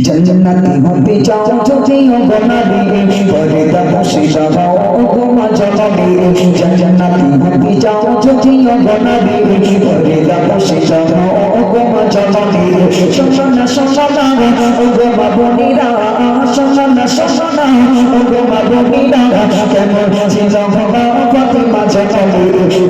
জন্নতি হতে চাও যদি দিয়ে পরে বসে দাও অগমা জনবে জন্নতি হতে চাও যদি দিয়ে পরে বসে দাও অগমা জনবে সন্না সন্না অগমা বনিরা সন্না সন্না বনিরা কেমন ছিল ভগা ফাতিমা জনবে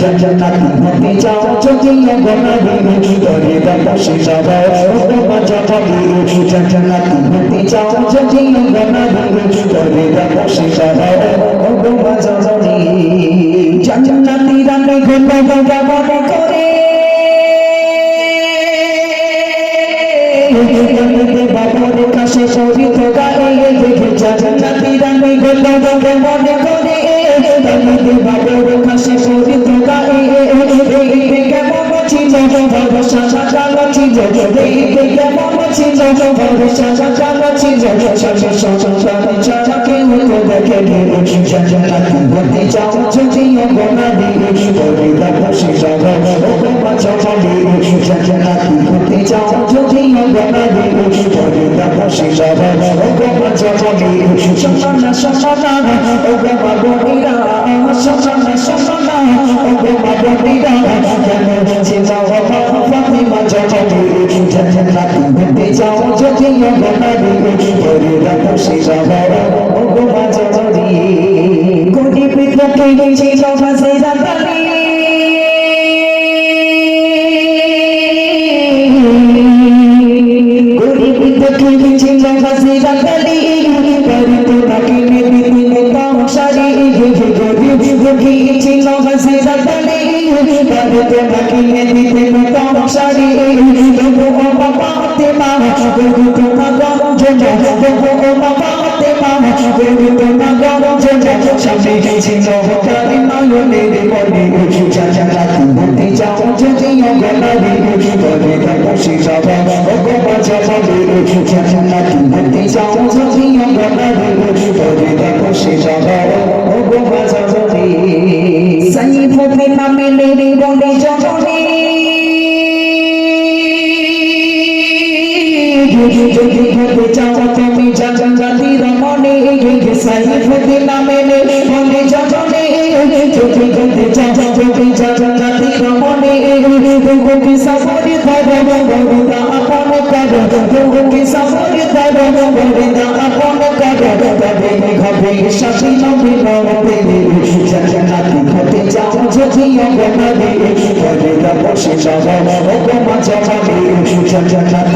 জন্নতি হতে চাও যদি অগনা দিয়ে পরে বসে দাও অগমা জনবে জন্নতি হতে চাও যদি অগনা দিয়ে পরে বসে দাও অগমা জনবে জন্নতি রানে গঙ্গা গঙ্গা মনে করে 一百个为何相守一同到个天地并肩走过几座春秋多少朝朝和青草原地并肩走过几座春秋多少朝朝和青草原地脚下走过多少朝夕我真的不想回家究有过美丽误区多久没更新相册我不管叫终极误区向前还是不停脚下有过美丽误区多久没更新相册我不管叫终极误区向上向上上上 চাও যদি অগনা করিত নাকি নিবি তাম সারি লোগো বাবা তে মা গরি তো না গম জনা লোগো বাবা তে মা গরি তো গম জনা সামনে ছিল কারি নয়নে রে বলে জান্নাতি হতে চাও যদি অগনা রে বলে বসে যাবে অগমা যাবে জান্নাতি হতে যদি হতে চাও তুমি জান্নাতি রমণী সাইফ হতে নামে বলে জননী যদি হতে চাও তুমি জান্নাতি রমণী তুমি সফর করো বন্ধা আপন করো তুমি সফর করো বন্ধা আপন করো তবে হবে সাথী নবী নবী জান্নাতি হতে চাও যদি অগনা দে পরে বসে যাবে অগমা যাবে